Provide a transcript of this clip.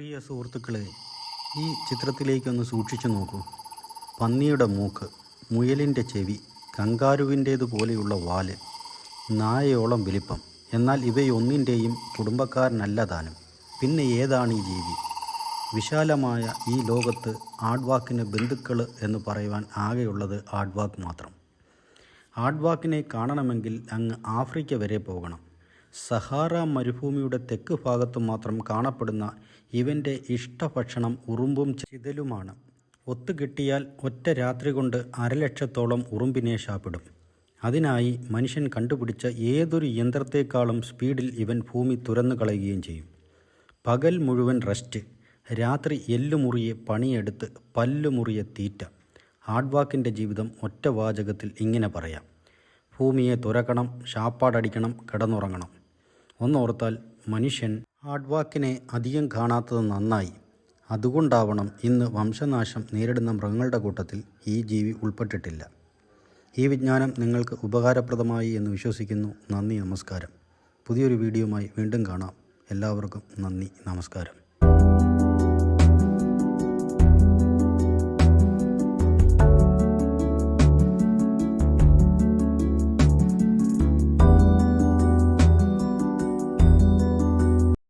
പ്രിയ സുഹൃത്തുക്കളെ ഈ ചിത്രത്തിലേക്കൊന്ന് സൂക്ഷിച്ചു നോക്കൂ. പന്നിയുടെ മൂക്ക് മുയലിന്റെ ചെവി കങ്കാരുവിന്റേതുപോലെയുള്ള വാൽ നായയോളം വലിപ്പം. എന്നാൽ ഇവയൊന്നിന്റെയും കുടുംബക്കാരനല്ല താനും. പിന്നെ ഏതാണ് ഈ ജീവി? വിശാലമായ ഈ ലോകത്ത് ആഡ്വാക്കിന് ബന്ധുക്കൾ എന്ന് പറയുവാൻ ആകെയുള്ളത് ആഡ്വാക്ക് മാത്രം. ആഡ്വാക്കിനെ കാണണമെങ്കിൽ അങ്ങ് ആഫ്രിക്ക വരെ പോകണം. സഹാറ മരുഭൂമിയുടെ തെക്ക് ഭാഗത്ത് മാത്രം കാണപ്പെടുന്ന ഇവന്റെ ഇഷ്ടഭക്ഷണം ഉറുമ്പും ചിതലുമാണ്. ഒത്തുകിട്ടിയാൽ ഒറ്റ രാത്രി കൊണ്ട് അരലക്ഷത്തോളം ഉറുമ്പിനെ ശാപ്പിടും. അതിനായി മനുഷ്യൻ കണ്ടുപിടിച്ച ഏതൊരു യന്ത്രത്തെക്കാളും സ്പീഡിൽ ഇവൻ ഭൂമി തുരന്നു കളയുകയും ചെയ്യും. പകൽ മുഴുവൻ റെസ്റ്റ് രാത്രി എല്ലുമുറിയെ പണിയെടുത്ത് പല്ലുമുറിയെ തീറ്റ. ഹാർഡ്വാക്കിന്റെ ജീവിതം ഒറ്റ വാചകത്തിൽ ഇങ്ങനെ പറയാം. ഭൂമിയെ തുരക്കണം ഷാപ്പാടടിക്കണം കിടന്നുറങ്ങണം. ഒന്നോർത്താൽ മനുഷ്യൻ ഹാർഡ് വാക്കിനെ അധികം കാണാത്തത് നന്നായി. അതുകൊണ്ടാവണം ഇന്ന് വംശനാശം നേരിടുന്ന മൃഗങ്ങളുടെ കൂട്ടത്തിൽ ഈ ജീവി ഉൾപ്പെട്ടിട്ടില്ല. ഈ വിജ്ഞാനം നിങ്ങൾക്ക് ഉപകാരപ്രദമായി എന്ന് വിശ്വസിക്കുന്നു. നന്ദി നമസ്കാരം. പുതിയൊരു വീഡിയോയുമായി വീണ്ടും കാണാം. എല്ലാവർക്കും നന്ദി നമസ്കാരം.